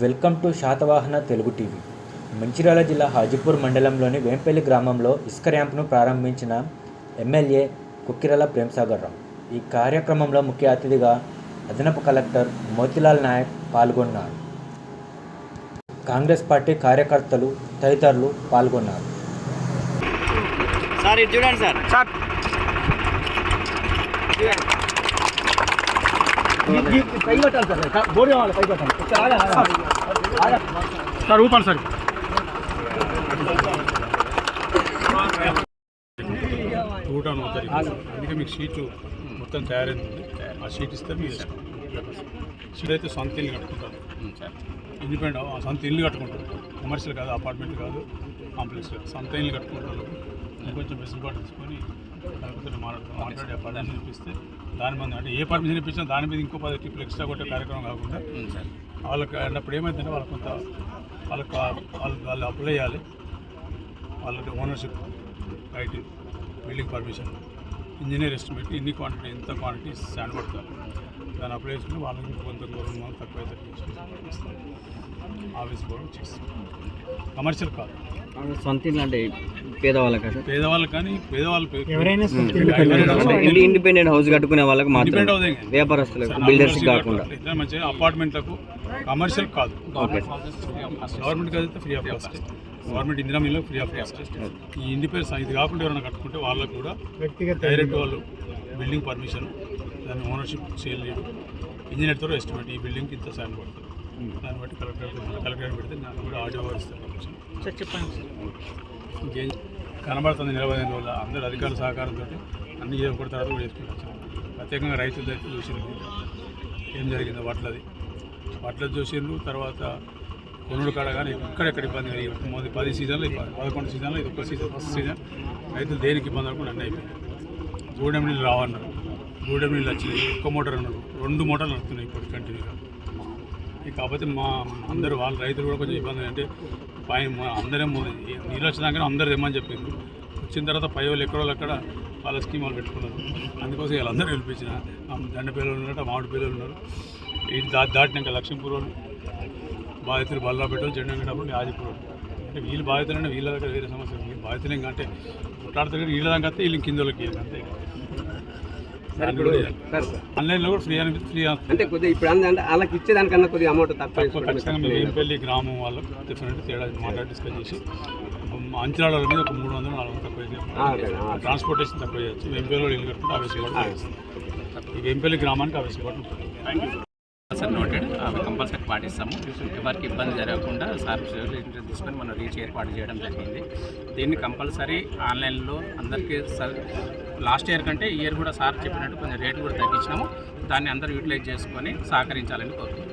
Welcome to Satavahana Telugu TV. Mancherial జిల్లా హాజీపూర్ మండలంలోని వేంపల్లి గ్రామంలో ఇసుక ర్యాంప్ను ప్రారంభించిన ఎమ్మెల్యే కుక్కిరల ప్రేమ్సాగర్ రావు. ఈ కార్యక్రమంలో ముఖ్య అతిథిగా అదనపు కలెక్టర్ మోతిలాల్ నాయక్ పాల్గొన్నారు. కాంగ్రెస్ పార్టీ కార్యకర్తలు తదితరులు పాల్గొన్నారు. సార్ చూడండి సార్. సార్ పై కొట్టాలి సార్ బోర్డు సార్ ఊపండి సార్ చూడటం అందుకే మీకు షీటు మొత్తం తయారైంది ఆ షీట్ ఇస్తే మీరు షీట్ అయితే సొంత ఇల్లు కట్టుకుంటారు ఇండిపెండెంట్ సొంత ఇల్లు కట్టుకుంటారు. కమర్షియల్ కాదు అపార్ట్మెంట్ కాదు కాంప్లెక్స్ కాదు సొంత ఇల్లు కట్టుకుంటారు. కొంచెం వెసులుబాటు తీసుకొని మాట్లాడి ఆ పర్మిషన్ ఇప్పిస్తే దాని మీద అంటే ఏ పర్మిషన్ ఇప్పించినా దాని మీద ఇంకో పది టిప్పులు ఎక్స్ట్రా కొట్టే కార్యక్రమం కాకుండా వాళ్ళకి అన్నప్పుడు ఏమైందంటే వాళ్ళకి కొంత వాళ్ళకి వాళ్ళు వాళ్ళు అప్లై చేయాలి. వాళ్ళకి ownership right building permission engineer estimate ఇన్ని క్వాంటిటీ ఎంత క్వాంటిటీ స్టాండ్ పడతారు? దాన్ని అప్లై చేసుకుని వాళ్ళకి కొంత దూరం తక్కువ అయితే ఆఫీస్ కూడా చేస్తాం. కమర్షియల్ కాదు. సొంత ఇల్లు అంటే పేదవాళ్ళకి సార్ పేదవాళ్ళకి కానీ పేదవాళ్ళు ఎవరైనా సొంత ఇల్లు ఇండి ఇండిపెండెంట్ హౌస్ కట్టుకునే వాళ్ళకి మాత్రం డిపెండ్ అవుతాయి వ్యాపారస్తులకు బిల్డర్స్ కాకుండా. మంచిగా అపార్ట్మెంట్లకు కమర్షియల్ కాదు. గవర్నమెంట్ అయితే free of cost government Indira mill free of cost ఈ ఇండిపెండెన్స్ ఇది కాకుండా ఎవరైనా కట్టుకుంటే వాళ్ళకు కూడా వ్యక్తిగత డైరెక్ట్ వాళ్ళు బిల్డింగ్ పర్మిషన్ దాని ఓనర్షిప్ సేల్ చేయడం. ఇంజనీర్తో ఎస్టిమేట్ ఈ బిల్డింగ్కి ఇంత సైన్ పడుతుంది. దాన్ని బట్టి కలెక్టర్ కలెక్టర్ పెడితే దాన్ని కూడా ఆడియో ఇస్తారు పర్మిషన్ సార్ చెప్పండి ఇంకేం కనబడుతుంది నిలబడిన ఐదు రోజుల అందరు అధికారుల సహకారంతో అన్ని చేయకూడదు తర్వాత కూడా చేసుకుంటారు ప్రత్యేకంగా రైతుల దగ్గర చూసిండ్రు. ఏం జరిగిందో వడ్లది వడ్లది చూసిండ్రు. తర్వాత కొనుడు కాడ కానీ ఎక్కడెక్కడ ఇబ్బంది కానీ మొదటి పది సీజన్లు పదకొండు సీజన్లు ఇది ఒక్క సీజన్ ఫస్ట్ సీజన్. రైతులు దేనికి ఇబ్బంది అనుకుంటే అన్నీ అయిపోయింది గూడెం నీళ్ళు రావన్నారు. గూడెం నీళ్ళు వచ్చినాయి. ఒక్క మోటార్ అన్నారు రెండు మోటార్లు నడుస్తున్నాయి ఇప్పుడు కంటిన్యూగా. కాకపోతే మా అందరూ వాళ్ళ రైతులు కూడా కొంచెం ఇబ్బంది అంటే పైన అందరం నీళ్ళు వచ్చినాకనే అందరు తెమ్మని చెప్పిండ్రు. వచ్చిన తర్వాత పై వాళ్ళు ఎక్కడో అక్కడ వాళ్ళ స్కీమ్ వాళ్ళు పెట్టుకున్నారు. అందుకోసం వీళ్ళందరూ పిలిపించిన. దండ పిల్లలు ఉన్నారు మామిడి పిల్లలు ఉన్నారు ఇది దా దాటినాక లక్ష్మీపూర్ వాళ్ళు బాధితులు బల్లాపేటలు జెండా కట్టప్పుడు ఆదిపూర్ వాళ్ళు. అంటే వీళ్ళు బాధితులంటే వీళ్ళ దగ్గర వేరే సమస్య వీళ్ళు బాధితులు ఇంకా అంటే కొట్లాడుతారు వీళ్ళ దాకా వీళ్ళు కింద వాళ్ళకి అంతే ఆన్లైన్లో కూడా ఫ్రీ అని ఫ్రీ అంటే కొద్దిగా ఇప్పుడు అంటే వాళ్ళకి ఇచ్చేదానికన్నా కొద్దిగా అమౌంట్ తక్కువ ఖచ్చితంగా మేము ఏంపల్లి గ్రామం డిఫరెంట్ తేడా మాట్లాడి డిస్కస్ చేసి అంచనాల మీద ఒక మూడు వందలు నాలుగు వందలు తక్కువ ఆ. ట్రాన్స్పోర్టేషన్ తక్కువ చేయొచ్చు. వెంపల్లిలో ఇల్లు కట్టుకుంటే ఆ వెసులుబాటు చేస్తాం ఈ వెంపల్లి గ్రామానికి ఆ వెసులుబాటు ఉంటుంది. Sir noted. అవి కంపల్సరీ పాటిస్తాము. ఎవరికి ఇబ్బంది జరగకుండా సార్ తీసుకొని మనం రీచ్ ఏర్పాటు చేయడం జరిగింది. దీన్ని కంపల్సరీ ఆన్లైన్లో అందరికీ లాస్ట్ ఇయర్ కంటే ఈ ఇయర్ కూడా సార్ చెప్పినట్టు కొంచెం రేట్లు కూడా తగ్గించినాము. దాన్ని అందరూ యూటిలైజ్ చేసుకొని సహకరించాలని కోరుకుంటున్నాం.